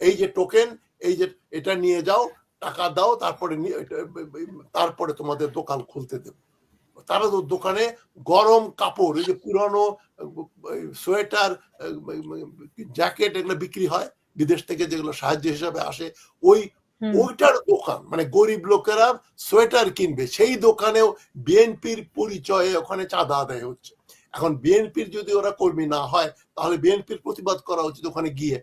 এই যে টোকেন এই যে এটা নিয়ে যাও টাকা দাও তারপরে তারপরে তোমাদের দোকান খুলতে দেবো। তারা তো দোকানে গরম কাপড় এই যে পুরানো সোয়েটার জ্যাকেট এগুলো বিক্রি হয় বিদেশ থেকে যেগুলো সাহায্য হিসাবে আসে ওই ওইটার দোকান। মানে গরিব লোকেরা সোয়েটার কিনবে সেই দোকানেও বিএনপির পরিচয়ে ওখানে চাঁদা আদায় হচ্ছে। এখন বিএনপির যদি ওরা কর্মী না হয় তাহলে বিএনপির প্রতিবাদ করা উচিত ওখানে গিয়ে।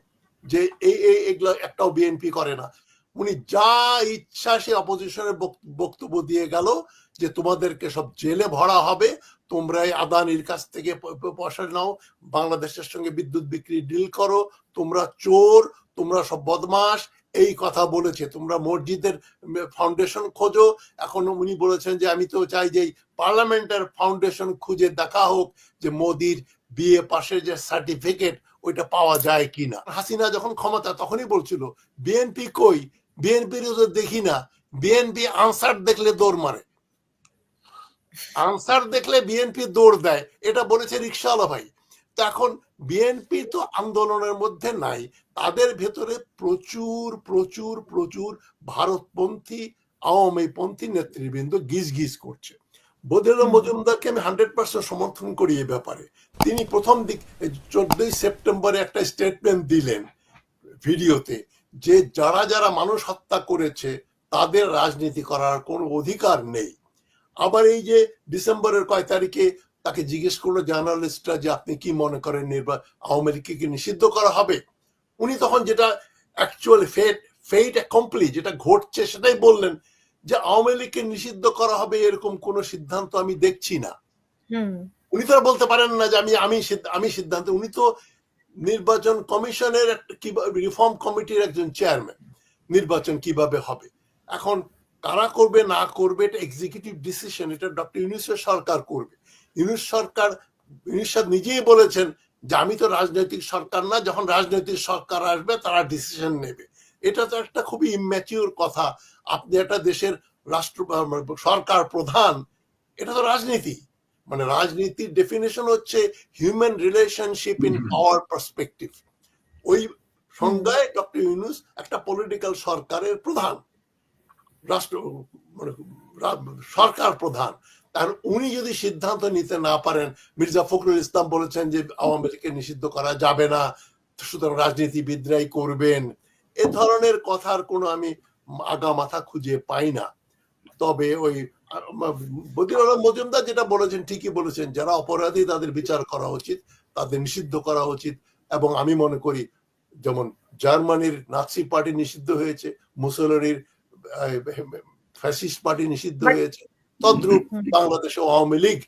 যে এই এই, এগুলো একটাও বিএনপি করে না। উনি যা ইচ্ছা সে অপোজিশনের বক্তব্য দিয়ে গেল যে তোমাদেরকে সব জেলে ভরা হবে, তোমরা এই আদানির কাছ থেকে পয়সা নাও, বাংলাদেশের সঙ্গে বিদ্যুৎ বিক্রি ডিল করো, তোমরা চোর, তোমরা সব বদমাস এই কথা বলেছে। তোমরা মসজিদের ফাউন্ডেশন খোঁজো। এখন উনি বলেছেন যে, আমি তো চাই যে পার্লামেন্টের ফাউন্ডেশন খুঁজে দেখা হোক যে মোদির বিএ পাশের যে সার্টিফিকেট, ওইটা পাওয়া যায় কিনা? হাসিনা যখন ক্ষমতা তখনই বলছিল, বিএনপি কই? বিএনপির দেখি না। বিএনপি আনসার দেখলে দৌড় মারে। আনসার দেখলে বিএনপি দৌড় দেয়। এটা বলেছে রিক্সাওয়ালা ভাই। তো এখন বিএনপি তো আন্দোলনের মধ্যে নাই। তাদের ভেতরে প্রচুর প্রচুর প্রচুর ভারতপন্থী আওয়ামী পন্থী নেতৃবৃন্দ গিজ গিজ করছে। বদির হুম। মজুমদারকে আমি হান্ড্রেড পার্সেন্ট সমর্থন করি এ ব্যাপারে। তিনি প্রথম দিক চোদ্দই সেপ্টেম্বরে একটা স্টেটমেন্ট দিলেন ভিডিওতে যে যারা যারা মানুষ হত্যা করেছে তাদের রাজনীতি করার কোনো অধিকার নেই। আবার এই যে ডিসেম্বরের কয় তারিখে তাকে জিজ্ঞেস করল জার্নালিস্টরা যে আপনি কি মনে করেন নির্বা আওয়ামী লীগকে কি নিষিদ্ধ করা হবে? উনি তখন যেটা অ্যাকচুয়াল ফেট ফেট কমপ্লিট যেটা ঘটছে সেটাই বললেন। যে আওয়ামী লীগকে নিষিদ্ধ করা হবে এরকম কোনো সিদ্ধান্ত আমি দেখছি না। উনি তো আর বলতে পারেন না যে আমি আমি আমি সিদ্ধান্ত উনি তো নির্বাচন কমিশনের রিফর্ম কমিটির একজন চেয়ারম্যান নির্বাচন কীভাবে হবে। এখন কারা করবে না করবে এটা এক্সিকিউটিভ ডিসিশন এটা ডক্টর ইউনুসের সরকার করবে। ইউনুস সরকার ইউনুস নিজেই বলেছেন যে আমি তো রাজনৈতিক সরকার না যখন রাজনৈতিক সরকার আসবে তারা ডিসিশন নেবে। এটা তো একটা খুবই ইম্যাচিওর কথা। আপনি একটা দেশের রাষ্ট্র সরকার প্রধান এটা তো রাজনীতি। মানে রাজনীতির ডেফিনেশন হচ্ছে human relationship in power perspective ওই সংজ্ঞায় ডক্টর ইউনুস একটা পলিটিক্যাল সরকারের প্রধান রাষ্ট্র মানে সরকার প্রধান। তার উনি যদি সিদ্ধান্ত নিতে না পারেন মির্জা ফখরুল ইসলাম বলেছেন যে আওয়ামী লীগকে নিষিদ্ধ করা যাবে না সুতরাং রাজনীতিবিদরাই করবেন। এ ধরনের কথার কোনো আমি আগা মাথা খুঁজে পাই না। তবে ওই বদির আলম মজুমদার যেটা বলেছেন ঠিকই বলেছেন যারা অপরাধী তাদের বিচার করা উচিত তাদের নিষিদ্ধ করা উচিত এবং আমি মনে করি যেমন জার্মানির নাৎসি পার্টি নিষিদ্ধ হয়েছে মুসলিনের ফ্যাসিস্ট পার্টি নিষিদ্ধ হয়েছে তদ্রূপ। বাংলাদেশে আওয়ামী লীগ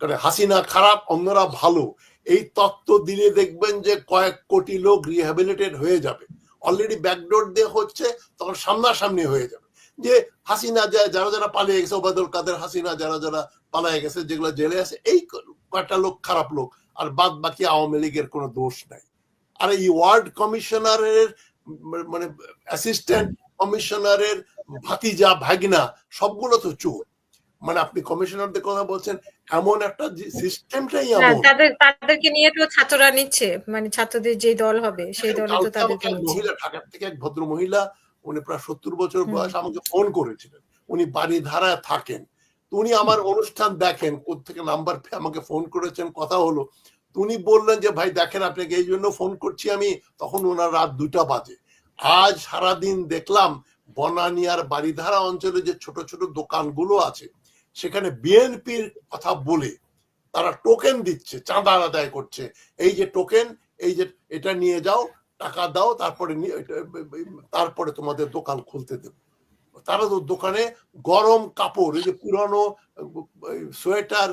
কারণ হাসিনা খারাপ অন্যরা ভালো এই তত্ত্ব দিলে দেখবেন যে কয়েক কোটি লোক রিহ্যাবিলিটেড হয়ে যাবে। অলরেডি ব্যাকডোর দিয়ে হচ্ছে, তখন সামনাসামনি হয়ে যাবে। যে হাসিনা যারা যারা পালিয়ে গেছে, ওবায়দুল কাদের হাসিনা, যারা যারা পালিয়ে গেছে, যেগুলো জেলে আছে, এই ক- কয়েকটা লোক খারাপ লোক, আর বাদ বাকি আওয়ামী লীগের কোনো দোষ নাই। আর এই ওয়ার্ড কমিশনারের মানে অ্যাসিস্ট্যান্ট কমিশনারের ভাতিজা, ভাগনা, সবগুলো তো চোর। মানে আপনি কমিশনারদের কথা বলছেন এমন একটা সিস্টেমটাই এমন। তাদের তাদেরকে নিয়ে তো ছাত্ররা নিচ্ছে মানে ছাত্রদের যে দল হবে সেই দলে তো তাদেরকে মহিলা ঢাকার থেকে এক ভদ্র মহিলা উনি প্রায় সত্তর বছর বয়স আমাকে ফোন করেছিলেন। উনি বাড়ি ধারায় থাকেন। তো উনি আমার অনুষ্ঠান দেখেন থেকে নাম্বার আমাকে ফোন করেছেন কথা হলো। উনি বললেন যে ভাই দেখেন আপনাকে এই জন্য ফোন করছি আমি। তখন ওনার রাত দুটা বাজে। আজ সারাদিন দেখলাম বনানিয়ার বাড়িধারা অঞ্চলে যে ছোট ছোট দোকানগুলো আছে সেখানে বিএনপির কথা বলে তারা টোকেন দিচ্ছে চাঁদা আদায় করছে। এই যে টোকেন এই যে এটা নিয়ে যাও টাকা দাও তারপরে তারপরে তোমাদের দোকান খুলতে দেবো। তারা তো দোকানে গরম কাপড় এই যে পুরানো সোয়েটার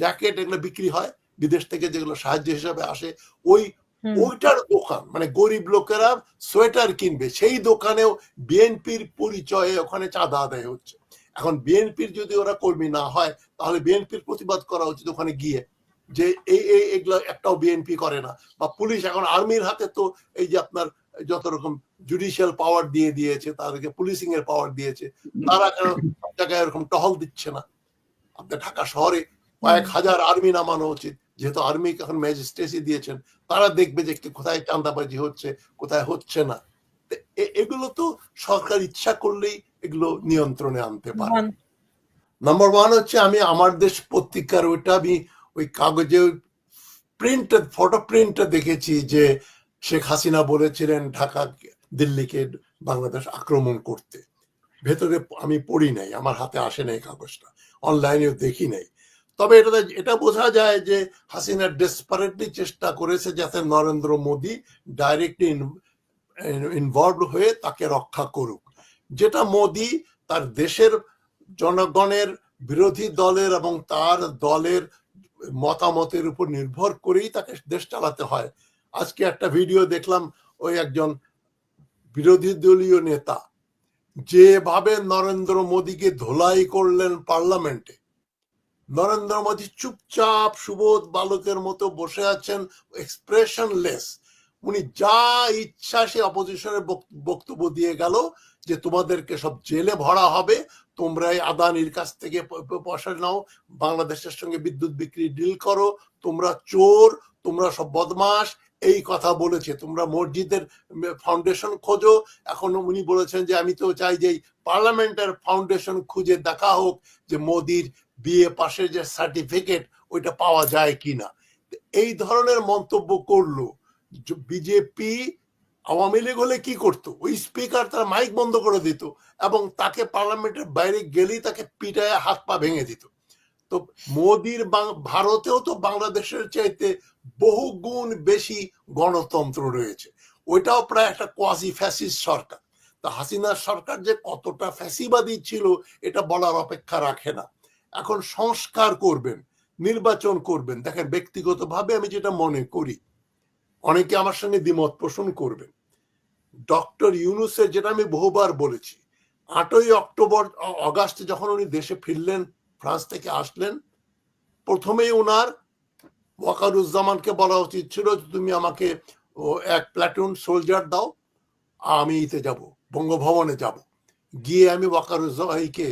জ্যাকেট এগুলো বিক্রি হয় বিদেশ থেকে যেগুলো সাহায্য হিসাবে আসে ওই ওইটার দোকান। মানে গরিব লোকেরা সোয়েটার কিনবে সেই দোকানেও বিএনপির পরিচয়ে ওখানে চাঁদা আদায় হচ্ছে। এখন বিএনপির যদি ওরা কর্মী না হয়, তাহলে বিএনপির প্রতিবাদ করা উচিত ওখানে গিয়ে। যে এই এই, এগুলো একটাও বিএনপি করে না। বা পুলিশ এখন আর্মির হাতে তো এই যে আপনার যত রকম জুডিশিয়াল পাওয়ার দিয়ে দিয়েছে, তাদেরকে পুলিশিং এর পাওয়ার দিয়েছে, তারা কেন জায়গায় এরকম টহল দিচ্ছে না? আপনার ঢাকা শহরে কয়েক হাজার আর্মি নামানো উচিত। যেহেতু আর্মি এখন ম্যাজিস্ট্রেসি দিয়েছেন, তারা দেখবে যে কোথায় চাঁদাবাজি হচ্ছে, কোথায় হচ্ছে না। এগুলো তো সরকার ইচ্ছা করলেই এগুলো নিয়ন্ত্রণে আনতে পারে। নাম্বার ওয়ান হচ্ছে আমি আমার দেশ পত্রিকার ওইটা আমি ওই কাগজে প্রিন্ট ফটো প্রিন্টটা দেখেছি যে শেখ হাসিনা বলেছিলেন ঢাকা দিল্লিকে বাংলাদেশ আক্রমণ করতে। ভেতরে আমি পড়ি নাই আমার হাতে আসে নাই কাগজটা অনলাইনেও দেখি নাই। তবে এটা এটা বোঝা যায় যে হাসিনা ডেসপারেটলি চেষ্টা করেছে যাতে নরেন্দ্র মোদী ডাইরেক্টলি ইনভলভ হয়ে তাকে রক্ষা করুক। যেটা মোদী তার দেশের জনগণের বিরোধী দলের এবং তার দলের মতামতের উপর নির্ভর করেই তাকে দেশ চালাতে হয়। আজকে একটা ভিডিও দেখলাম ওই একজন বিরোধী দলীয় নেতা। যেভাবে নরেন্দ্র মোদীকে ধোলাই করলেন পার্লামেন্টে। নরেন্দ্র মোদী চুপচাপ সুবোধ বালকের মতো বসে আছেন এক্সপ্রেশনলেস উনি যা ইচ্ছা সে অপোজিশনের বক্তব্য দিয়ে গেল যে তোমাদেরকে সব জেলে ভরা হবে তোমরা আদানির কাছ থেকে পয়সা নাও, বাংলাদেশের সঙ্গে বিদ্যুৎ বিক্রি ডিল করো, তোমরা চোর, তোমরা সব বদমাস এই কথা বলেছে। তোমরা মসজিদের ফাউন্ডেশন খোঁজো। এখন উনি বলেছেন যে, আমি তো চাই যে পার্লামেন্টের ফাউন্ডেশন খুঁজে দেখা হোক যে মোদির বিএ পাশের যে সার্টিফিকেট ওইটা পাওয়া যায় কিনা। এই ধরনের মন্তব্য করল। বিজেপি আওয়ামী লীগ হলে কি করতো? ওই স্পিকার তার মাইক বন্ধ করে দিত এবং তাকে পার্লামেন্টের বাইরে গেলেই তাকে পিটায়, হাত পা ভেঙে দিত। তো মোদির ভারতেও তো বাংলাদেশের চাইতে বহু গুণ বেশি গণতন্ত্র রয়েছে। ওইটাও প্রায় একটা কোয়াজি ফ্যাসিস্ট সরকার। তা হাসিনার সরকার যে কতটা ফ্যাসিবাদী ছিল, এটা বলার অপেক্ষা রাখে না। এখন সংস্কার করবেন, নির্বাচন করবেন। দেখেন, ব্যক্তিগতভাবে আমি যেটা মনে করি অনেকে আমার সঙ্গে দ্বিমত পোষণ করবেন ডক্টর ইউনুসের যেটা আমি বহুবার বলেছি, আটই অক্টোবর অগাস্টে যখন উনি দেশে ফিরলেন, ফ্রান্স থেকে আসলেন, প্রথমেই ওনার ওয়াকারুজ্জামানকে বলা উচিত ছিল যে, তুমি আমাকে এক প্ল্যাটুন সোলজার দাও, আমি ইতে যাব, বঙ্গভবনে যাব। গিয়ে আমি ওয়াকারুজ্জামাইকে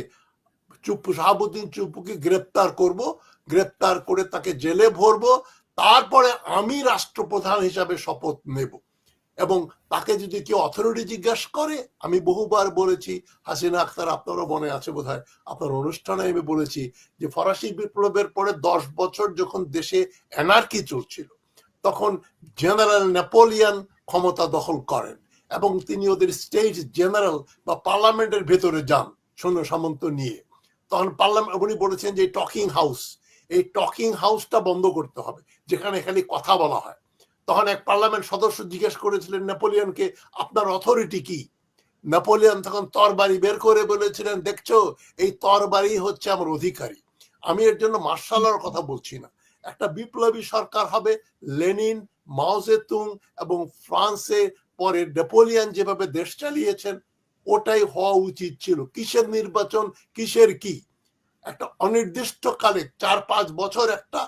চুপ্পু শাহাবুদ্দিন চুপ্পুকে গ্রেপ্তার করব, গ্রেপ্তার করে তাকে জেলে ভরবো তারপরে আমি রাষ্ট্রপ্রধান হিসাবে শপথ নেব। এবং তাকে যদি কেউ অথরিটি জিজ্ঞাসা করে, আমি বহুবার বলেছি, হাসিনা আক্তার, আপনারও মনে আছে বোধহয়, আপনার অনুষ্ঠানে আমি বলেছি যে ফরাসি বিপ্লবের পরে দশ বছর যখন দেশে এনার্কি চলছিল, তখন জেনারেল নেপোলিয়ান ক্ষমতা দখল করেন এবং তিনি ওদের স্টেট জেনারেল বা পার্লামেন্টের ভেতরে যান সৈন্য সামন্ত নিয়ে। তখন পার্লামেন্ট উনি বলেছেন যে টকিং হাউস এই টকিং হাউসটা বন্ধ করতে হবে। যেখানে খালি কথা বলা হয়। তখন এক পার্লামেন্ট সদস্য জিজ্ঞেস করেছিলেন, নেপোলিয়নকে আপনার অথরিটি কি? নেপোলিয়ন তখন তরবারি বের করে বলেছিলেন, দেখছ, এই তরবারি হচ্ছে আমার অধিকারী। আমি এর জন্য মার্শালার কথা বলছি না। একটা বিপ্লবী সরকার হবে, লেনিন মাওজেতুং এবং ফ্রান্সে পরে নেপোলিয়ন যেভাবে দেশ চালিয়েছেন, ওটাই হওয়া উচিত ছিল। কিসের নির্বাচন, কিসের কি? একটা অনির্দিষ্টকালে চার পাঁচ বছর একটা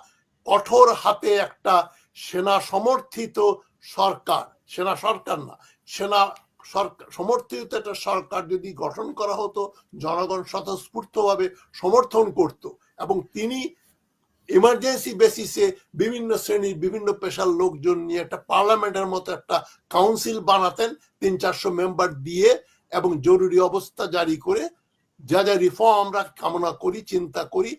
কঠোর হাতে একটা সেনা সমর্থিত সরকার। সেনা সরকার না, সেনা সরকার, সমর্থিত একটা সরকার যদি গঠন করা হতো, জনগণ স্বতঃস্ফূর্তভাবে সমর্থন করত এবং তিনি ইমার্জেন্সি বেসিসে বিভিন্ন শ্রেণির, বিভিন্ন পেশার লোকজন নিয়ে একটা পার্লামেন্টের মতো একটা কাউন্সিল বানাতেন তিন চারশো মেম্বার দিয়ে এবং জরুরি অবস্থা জারি করে যা যা রিফর্ম আমরা কামনা করি, চিন্তা করি,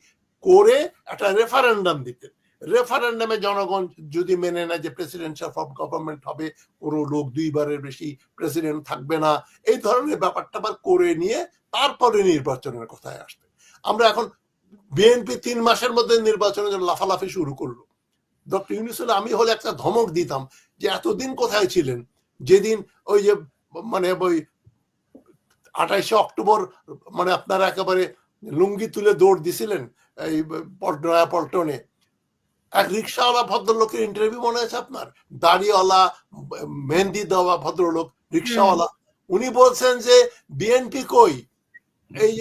করে একটা রেফারেন্ডাম দিতেন। রেফারেন্ডামে জনগণ যদি মেনে নেয় যে প্রেসিডেন্সিয়াল ফর্ম গভর্নমেন্ট হবে, কোনো লোক দুইবারের বেশি প্রেসিডেন্ট থাকবে না। এই ধরনের ব্যাপারটা আবার করে নিয়ে তারপরে নির্বাচনের কথায় আসবে। আমরা এখন বিএনপি তিন মাসের মধ্যে নির্বাচনের জন্য লাফালাফি শুরু করল। ডক্টর ইউনুস আমি হলে একটা ধমক দিতাম যে, এতদিন কোথায় ছিলেন? যেদিন ওই যে মানে ওই আঠাইশে অক্টোবর মানে আপনারা একেবারে লুঙ্গি তুলে দৌড় দিছিলেন, এই নয়া পল্টনে। এক রিক্সাওয়ালা ভদ্রলোকের ইন্টারভিউ মনে আছে আপনার? দাড়িওয়ালা মেহেন্দি দেওয়া ভদ্রলোক রিক্সাওয়ালা উনি বলছেন যে বিএনপি কই? এই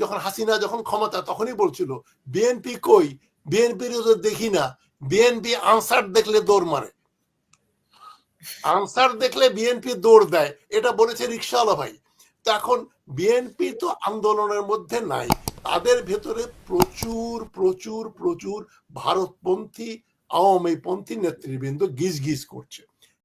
যখন হাসিনা যখন ক্ষমতা তখনই বলছিল বিএনপি কই? বিএনপির দেখি না। বিএনপি আনসার দেখলে দৌড় মারে। আনসার দেখলে বিএনপি দৌড় দেয়। এটা বলেছে রিক্সাওয়ালা ভাই। তো এখন বিএনপি তো আন্দোলনের মধ্যে নাই। তাদের ভেতরে প্রচুর প্রচুর প্রচুর ভারতপন্থী আওয়ামী পন্থী নেতৃবৃন্দ গিজ গিজ করছে।